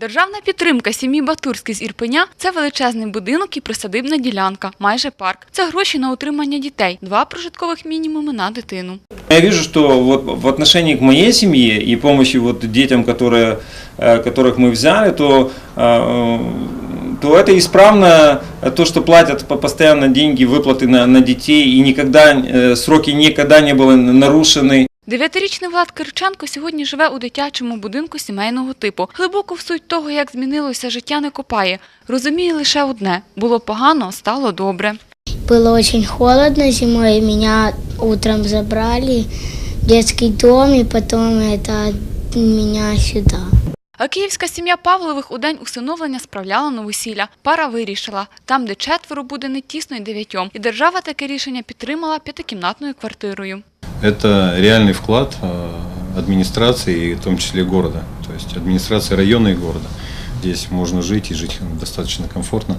Державна підтримка сім'ї Батурських з Ірпеня – це величезний будинок і присадибна ділянка, майже парк. Це гроші на утримання дітей, два прожиткових мінімуми на дитину. Я вижу, что вот в отношении к моей семье и помощи вот детям, которые, э, которых мы взяли, то, э, то это исправно то, что платят по- постоянно деньги, выплаты на, на детей, и никогда, э, сроки никогда не были нарушены. Дев'ятирічний Влад Кириченко сьогодні живе у дитячому будинку сімейного типу. Глибоко в суть того, як змінилося життя, не копає. Розуміє лише одне – було погано, стало добре. Было очень холодно зимой, меня утром забрали в детский дом, и потом это меня сюда. А київська сім'я Павлових у день усиновлення справляла новосілля. Пара вирішила, там, де четверо, буде не тісно й дев'ятьом. І держава таке рішення підтримала п'ятикімнатною квартирою. Это реальный вклад э, администрации, и в том числе города, то есть администрации района и города. Здесь можно жить и жить достаточно комфортно.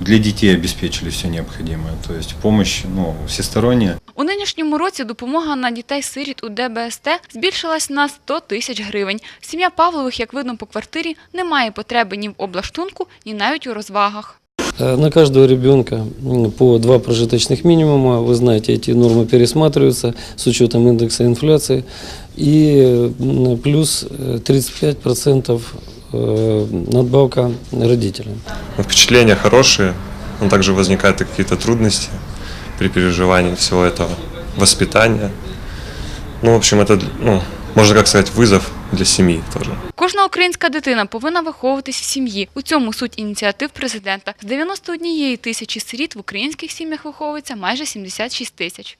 Для детей обеспечили все необходимое, то есть помощь ну, всесторонняя. У нинішньому році допомога на дітей-сиріт у ДБСТ збільшилась на 100 тисяч гривень. Сім'я Павлових, як видно по квартирі, не має потреби ні в облаштунку, ні навіть у розвагах. Э, На каждого ребенка по два прожиточных минимума. Вы знаете, эти нормы пересматриваются с учетом индекса инфляции. И плюс э, 35% э, надбавка родителям. Ну, Впечатления хорошие, но также возникают какие-то трудности при переживании всего этого воспитания. Ну, в общем, это, ну, можно как сказать, вызов для сім'ї. теж. Кожна українська дитина повинна виховуватись в сім'ї. У цьому суть ініціатив президента. З 91 тисячі сиріт в українських сім'ях виховується майже 76 тисяч.